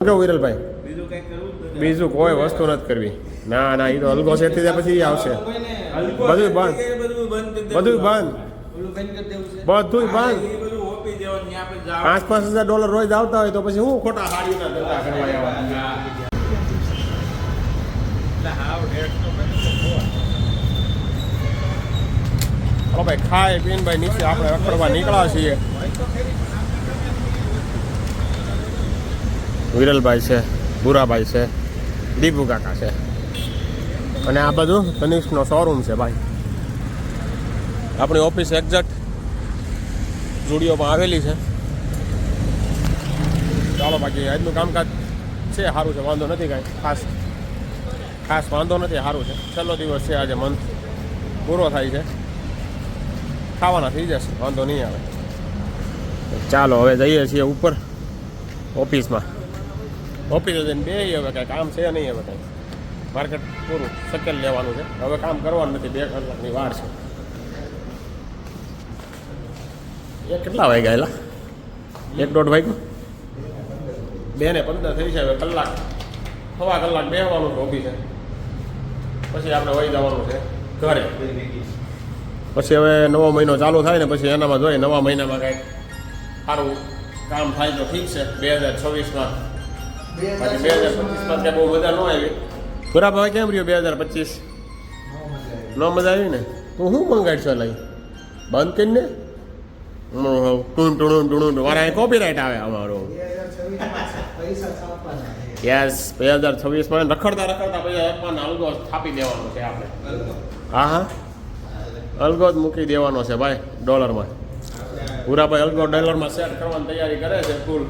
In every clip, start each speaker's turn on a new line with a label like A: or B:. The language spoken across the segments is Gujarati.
A: કેવું વિરલભાઈ,
B: બીજું જ
A: કોઈ વસ્તુ નથી કરવી. ના ના એ તો અલગો છે તે પછી આવશે. બધું
B: બંધ. બધું
A: બંધ. બધું
B: બંધ. ત્યાં.
A: પાંચ પાંચ હજાર ડોલર રોજ આવતા હોય તો પછી હું ખોટા હાડીના ભાઈ ખાય પીને ભાઈ નીચે આપણે રખડવા નીકળ્યા છીએ. વિરલભાઈ છે, ભૂરાભાઈ છે, દીપુ કાકા છે. અને આ બધું તનિષ્કનો શોરૂમ છે ભાઈ. આપણી ઓફિસ એક્ઝેક્ટ સ્ટુડિયોમાં આવેલી છે. ચાલો બાકી આજનું કામકાજ છે, સારું છે, વાંધો નથી કાંઈ. ખાસ ખાસ વાંધો નથી, સારું છે. છેલ્લો દિવસ છે આજે મંથ પૂરો થાય છે. ખાવાના થઈ જશે, વાંધો નહીં આવે. ચાલો, હવે જઈએ છીએ ઉપર ઓફિસમાં ઓફિસે જઈને બે હવે કાંઈ કામ છે નહીં, હવે કાંઈ. માર્કેટ પૂરું સકેલ લેવાનું છે. હવે કામ કરવાનું નથી, બે કલાકની વાર છે. એ કેટલા વાગ્યા એલા? એક દોઢ વાગ્યું? બે ને પંદર થઈ છે, હવે કલાક, સવા કલાક બેસવાનું છે ઓફિસે. પછી આપણે વહી જવાનું છે ઘરે. પછી હવે નવો મહિનો ચાલુ થાય ને, પછી એનામાં જોઈએ નવા મહિનામાં કાંઈક સારું કામ થાય તો ઠીક છે. બે હજાર છવ્વીસમાં બાકી બે હજાર બહુ મજા ન આવી. હવે કેમ રહ્યો બે હજાર પચીસ? ન મજા આવી ને? તું શું મંગાડશો લઈ બંધ કરીને ટૂણ, ટૂણું ટૂણું કોપી રાઇટ આવે અમારો. યસ બે હજાર છવ્વીસમાં રખડતા રખડતા પછી એકમાં અલગો સ્થાપી દેવાનો છે આપણે. હા હા. અલગો જ મૂકી દેવાનો છે ભાઈ, ડોલરમાં. પૂરાભાઈ અલગો ડોલરમાં સેટ કરવાની તૈયારી કરે છે ફૂલ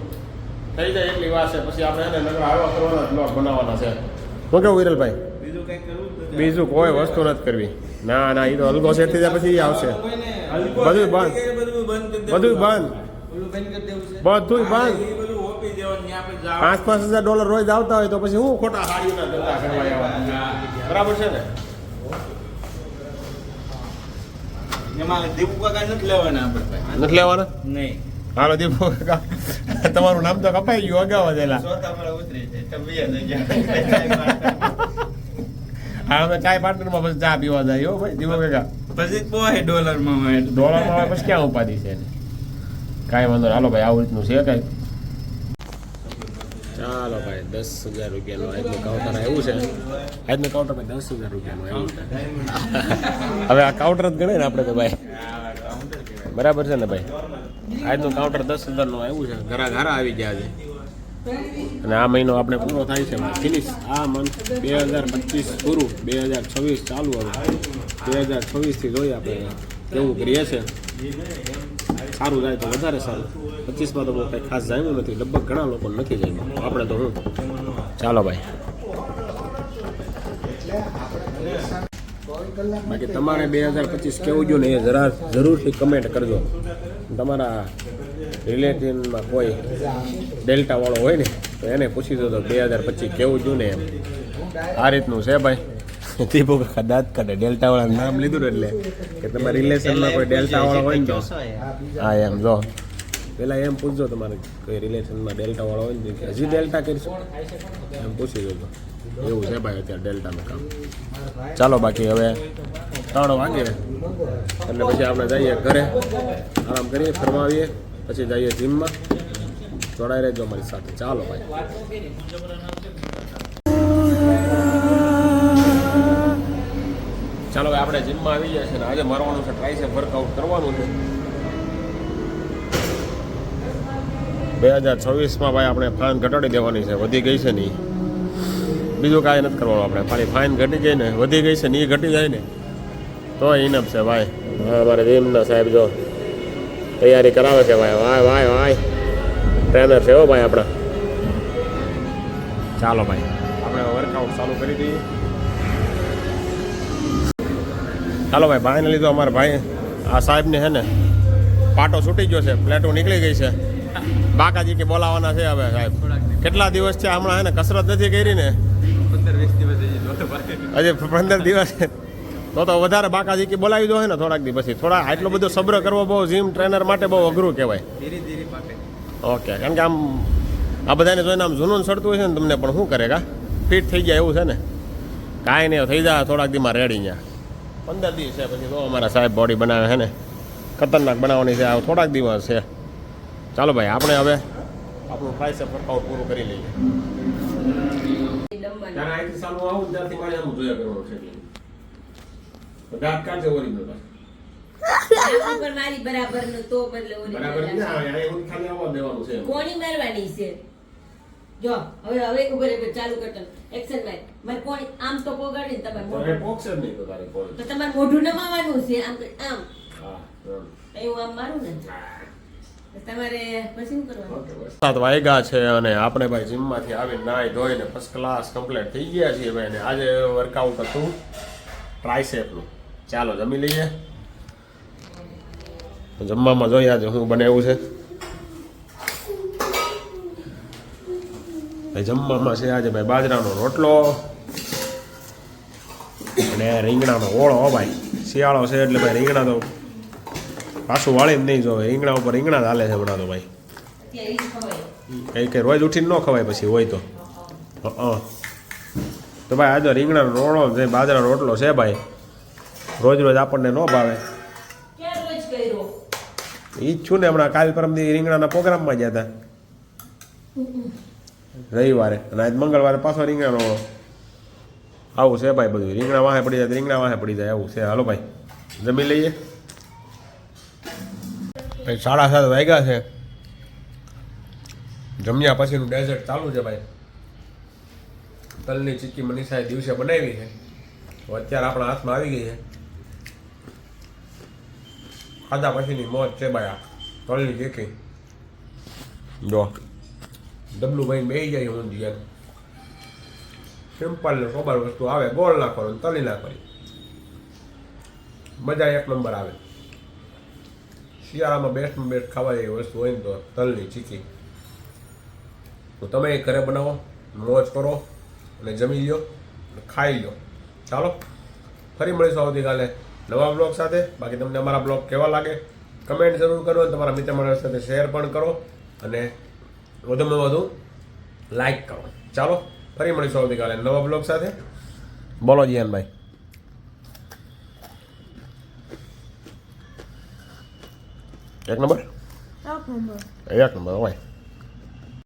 A: થઈ જાય એટલી વાત છે. પછી આપણે એને નકરા આવ્યા કરવાના જ બ્લોગ બનાવવાના છે. શું કેવું વિરલભાઈ?
B: બીજું કંઈક કરવું
A: બીજું કોઈ વસ્તુ નથી કરવી. ના ના એ તો અલગો સેટ થઈ જાય પછી આવશે. બધું.
B: બંધ. બધું બંધ
A: બધું બંધ.
B: ઓલું બંધ કરી દેવું છે.
A: બધુંય
B: હા,
A: બંધ.
B: એ બધું ઓપી દેવાનું, ત્યાં આપણે જાવ.
A: પાંચ પાંચ હજાર ડોલર રોજ આવતા હોય તો પછી હું ખોટા હાડીના ધંધા કરવા બરાબર છે ને?
B: એમાં કાકા નથી લેવાના આપણે
A: નથી લેવાના?
B: નહીં.
A: હાલો દીપો તમારું નામ તો કપાઈ ગયું અગાઉ
B: જગ્યા.
A: હા અમે ચાય પાર્ટનરમાં પછી ચા પીવા જાય હો ભાઈ દીપો કાકા
B: પછી પોહે ડોલરમાં.
A: ડોલરમાં પછી ક્યાં ઉપાધિ છે કાંઈ વાંધો. હાલો ભાઈ આવું રીતનું છે કાંઈ ચાલો ભાઈ, દસ હજાર રૂપિયાનું આજનું કાઉન્ટર આવ્યું છે. આજનું કાઉન્ટર ભાઈ દસ હજાર રૂપિયાનું આવ્યું છે. હવે આ કાઉન્ટર જ ગણે ને આપણે તો ભાઈ. બરાબર છે ને ભાઈ? આજનું કાઉન્ટર દસ હજારનું આવ્યું છે. ઘરા ઘરા આવી ગયા છે. અને આ મહિનો આપણે પૂરો થાય છે ફિનિશ આ મંથ બે હજાર પચીસ પૂરું. બે હજાર છવ્વીસ ચાલુ હવે. બે હજાર છવ્વીસથી જોઈએ આપણે. કેવું કરીએ છે? સારું જાય તો વધારે સારું. પચીસમાં તો બહુ કંઈ ખાસ જામ્યું નથી. લગભગ ઘણા લોકો નથી જામ્યું. આપણે તો હું ચાલો ભાઈ. બાકી તમારે બે હજાર પચીસ કેવું જો ને એ જરા જરૂરથી કમેન્ટ કરજો. તમારા રિલેટિવમાં કોઈ ડેલ્ટાવાળો હોય ને, તો એને પૂછી દો તો બે હજાર પચીસ કેવું જો ને એમ. આ રીતનું છે ભાઈ. દીપુ કાકા દાંત કાઢે વાળા નામ લીધું એટલે કે તમારા રિલેશનમાં કોઈ ડેલ્ટાવાળો હોય ને હા, એમ જો. પેલા એમ પૂછજો તમારે કોઈ રિલેશનમાં ડેલ્ટા વાળો હોય ને હજી ડેલ્ટા કરીશું. એમ પૂછી જોજો. એવું છે ભાઈ અત્યારે ડેલ્ટાનું કામ. ચાલો બાકી હવે ત્રણ વાગે. એટલે પછી આપણે જઈએ ઘરે. આરામ કરીએ, ફરવા આવીએ, પછી જઈએ જીમમાં જોડાઈ રહેજો અમારી સાથે. ચાલો ભાઈ. ચાલો આપણે જીમમાં આવી જાય છે ને આજે મારવાનું છે ટ્રાય છે વર્કઆઉટ કરવાનું છે. બે હજાર છવ્વીસમાં ભાઈ આપણે ફાઇન ઘટાડી દેવાની છે, વધી ગઈ છે નહીં બીજું કાંઈ નથી કરવાનું આપણે, ખાલી ફાઇન ઘટી ગઈ ને, વધી ગઈ છે ને એ ઘટી જાય ને. તો ઇનફ છે ભાઈ. હા, અમારે જીમના સાહેબ જો તૈયારી કરાવે છે ભાઈ. Y Y Y. ટ્રેનર છે હો ભાઈ આપણા. ચાલો ભાઈ, આપણે વર્કઆઉટ ચાલુ કરી દઈએ. ચાલો ભાઈ ભાઈને લીધો અમારા ભાઈ. આ સાહેબને છે ને પાટો છૂટી ગયો છે પ્લેટો નીકળી ગઈ છે. બાકાજી કે બોલાવાના છે હવે સાહેબ. કેટલા દિવસ છે હમણાં હે ને કસરત નથી કરી ને?
B: હજી
A: પંદર દિવસ તો તો વધારે બાકાજી કે બોલાવી દો હે ને થોડાક દી પછી. થોડા આટલો બધો સબ્ર કરવો બહુ જીમ ટ્રેનર માટે બહુ અઘરું કહેવાય. ઓકે કારણ કે આમ આ બધાને જોઈને આમ જૂનું સડતું હોય છે ને તમને પણ શું કરે કા? ફિટ થઈ જાય એવું છે ને? કાંઈ નહીં થઈ જાય થોડાક દીમાં રેડી ગયા પંદર દિવસ છે પછી તો અમારા સાહેબ બોડી બનાવે છે ને ખતરનાક બનાવવાની છે આ થોડાક દિવસ છે ચાલો ભાઈ આપણે હવે આપણું ટ્રાયસેપ વર્કઆઉટ પૂરું કરી લઈએ
C: લંબાનું.
A: ત્યારે અહીંથી સામે આવું ને મારે આમ જોયા કરવાનું છે દાંત કાઢજે ઓરીજનલ પાછા.
C: આમ મારી બરાબરનું તો બદલે ઓલી
A: બરાબર છે ને?
C: બરાબર.
A: હા, અહીંયા એવું ખાલી આવવા દેવાનું છે
C: કોણી મારવાની છે જો હવે હવે ઊભો રે ચાલુ કરતો. એક્શન ભાઈ મારે કોણ આમ તો પોગાડી ને તમારે મોઢું.
A: પોક્ષર નહીં તો તારે કોણ
C: તો તમારે મોઢું નમાવાનું છે આમ આમ.
A: હા,
C: એવું આમ મારું ને.
A: સાત વાગ્યા છે અને આપણે ભાઈ જીમમાંથી આવીને નાહી ધોઈને ફર્સ્ટ ક્લાસ કમ્પ્લીટ થઈ ગયા છીએ ભાઈ. ને આજે વર્કઆઉટ હતું ટ્રાયસેપનું ચાલો જમી લઈએ. જમવામાં જોઈએ આજે શું બને એવું છે. ભાઈ જમવામાં છે આજે ભાઈ બાજરાનો રોટલો અને રીંગણાનો ઓળો ભાઈ. શિયાળો છે એટલે ભાઈ રીંગણા તો પાછું વાળીને નહીં જોવે. રીંગણા ઉપર રીંગણા ચાલે છે હમણાં તો ભાઈ. કઈ કઈ રોજ ઉઠીને ન ખવાય પછી, હોય તો. હં. તો ભાઈ આજે રીંગણાનો રોળો જે બાજરાનો રોટલો છે ભાઈ. રોજ રોજ આપણને ન ભાવે.
C: ક્યાં રોજ કર્યો
A: ઈ જ છું ને હમણાં કાલ પરમથી રીંગણાના પ્રોગ્રામમાં ગયા હતા. રવિવારે. અને આજ મંગળવારે પાછો રીંગણાનો આવું છે ભાઈ બધું. રીંગણા વાહે પડી જાય, રીંગણા વાહે પડી જાય, આવું છે. હાલો ભાઈ, જમી લઈએ. ભાઈ સાડા સાત વાગ્યા છે. જમ્યા પછીનું ડેઝર્ટ ચાલુ છે ભાઈ. તલની ચીક્કી મનીષાએ દિવસે બનાવી છે. અત્યારે આપણા હાથમાં આવી ગઈ છે. ખાધા પછીની મોજ છે ભાઈ આ તલની ચીક્કી. જો. ડબલું ભાઈ બે જાય હું એમ. સિમ્પલ ને સોબર વસ્તુ આવે, ગોળ ને તલી કરી મજા એક નંબર આવે. શિયાળામાં બેસ્ટમાં બેસ્ટ ખાવા જેવી વસ્તુ હોય ને તો તલની ચીકી. તો તમે ઘરે બનાવો, મોજ કરો અને જમી લો ખાઈ લો ચાલો, ફરી મળીશું આવતીકાલે નવા બ્લોગ સાથે. બાકી તમને અમારા બ્લોગ કેવા લાગે કમેન્ટ જરૂર કરો અને તમારા મિત્ર મંડળ સાથે શેર પણ કરો અને વધુમાં વધુ લાઈક કરો. ચાલો ફરી મળીશું આવતીકાલે નવા બ્લોગ સાથે. બોલો જીયાનભાઈ એક નંબર?
D: એક નંબર.
A: એક નંબર હોય